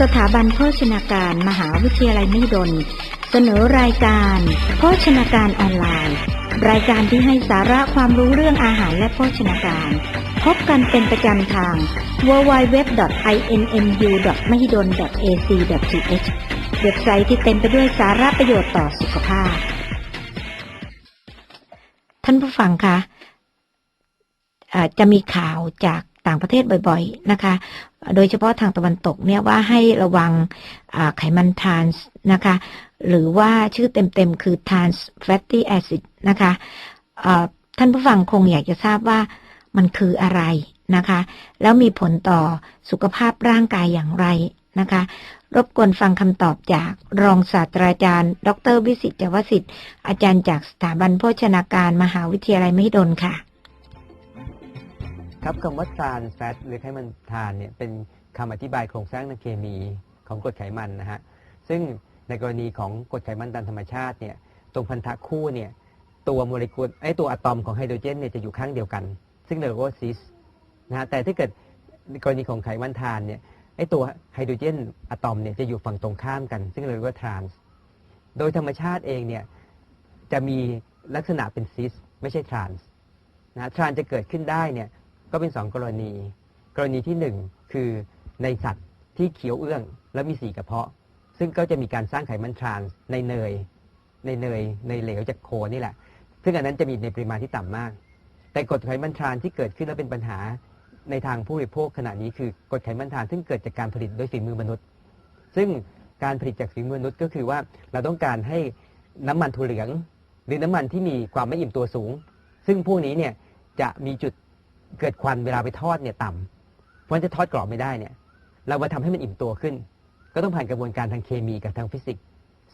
สถาบันโภชนาการมหาวิทยาลัยมหิดล เสนอรายการโภชนาการออนไลน์ รายการที่ให้สาระความรู้เรื่องอาหารและโภชนาการ พบกันเป็นประจำทาง www.inmu.mahidol.ac.th เว็บไซต์ที่เต็มไปด้วยสาระประโยชน์ต่อสุขภาพ ท่านผู้ฟังคะอ่าจะมีข่าวจาก ต่างประเทศบ่อยๆนะคะ โดยเฉพาะทางตะวันตกเนี่ยว่าให้ระวังไขมันทรานส์นะคะ หรือว่าชื่อเต็มๆ คือ trans fatty acid นะคะท่านผู้ฟังคงอยากจะทราบว่ามันคืออะไรนะคะ แล้วมีผลต่อสุขภาพร่างกายอย่างไรนะคะ รบกวนฟังคำตอบจากรองศาสตราจารย์ ดรวิสิตจวสิทธิ์อาจารย์จากสถาบันโภชนาการมหาวิทยาลัยมหิดลค่ะ ครับคำว่า trans fat หรือไขมันทานเนี่ยเป็นคำอธิบายโครงสร้างทางเคมีของกรดไขมันนะฮะซึ่งในกรณีของกรดไขมันตามธรรมชาติเนี่ยตรงพันธะคู่เนี่ยตัวโมเลกุลไอตัวอะตอมของไฮโดรเจนเนี่ยจะอยู่ข้างเดียวกัน ซึ่งเรียกว่าซิสนะฮะแต่ถ้าเกิดในกรณีของไขมันทานเนี่ยไอตัวไฮโดรเจนอะตอมเนี่ยจะอยู่ฝั่งตรงข้ามกัน ซึ่งเราเรียกว่าทรานส์โดยธรรมชาติเองเนี่ยจะมีลักษณะเป็นซิสไม่ใช่ทรานส์นะทรานจะเกิดขึ้นได้เนี่ย ก็เป็น2กรณี กรณีที่1คือในสัตว์ที่เขียวเอื้องและมีสีกระเพาะ ซึ่งก็จะมีการสร้างไขมันทรานส์ในเนย ในเนยในเหลวจากโคนี่แหละ ซึ่งอันนั้นจะมีในปริมาณที่ต่ำมาก แต่กรดไขมันทรานส์ที่เกิดขึ้นแล้วเป็นปัญหาในทางผู้บริโภคขณะนี้คือกรดไขมันทรานส์ซึ่งเกิดจากการผลิตด้วยฝีมือมนุษย์ ซึ่งการผลิตจากฝีมือมนุษย์ก็คือว่าเราต้องการให้น้ำมันถั่วเหลือง หรือน้ำมันที่มีความไม่อิ่มตัวสูง ซึ่งพวกนี้เนี่ยจะมีจุด เกิดควันเวลาไปทอดเนี่ยต่ำเพราะฉะนั้นจะทอดกรอบไม่ได้เนี่ย เรามาทำให้มันอิ่มตัวขึ้น ก็ต้องผ่านกระบวนการทางเคมีกับทางฟิสิกส์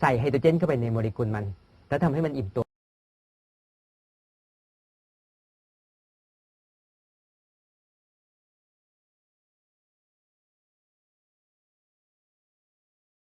ใส่ไฮโดรเจนเข้าไปในโมเลกุลมัน แล้วทำให้มันอิ่มตัว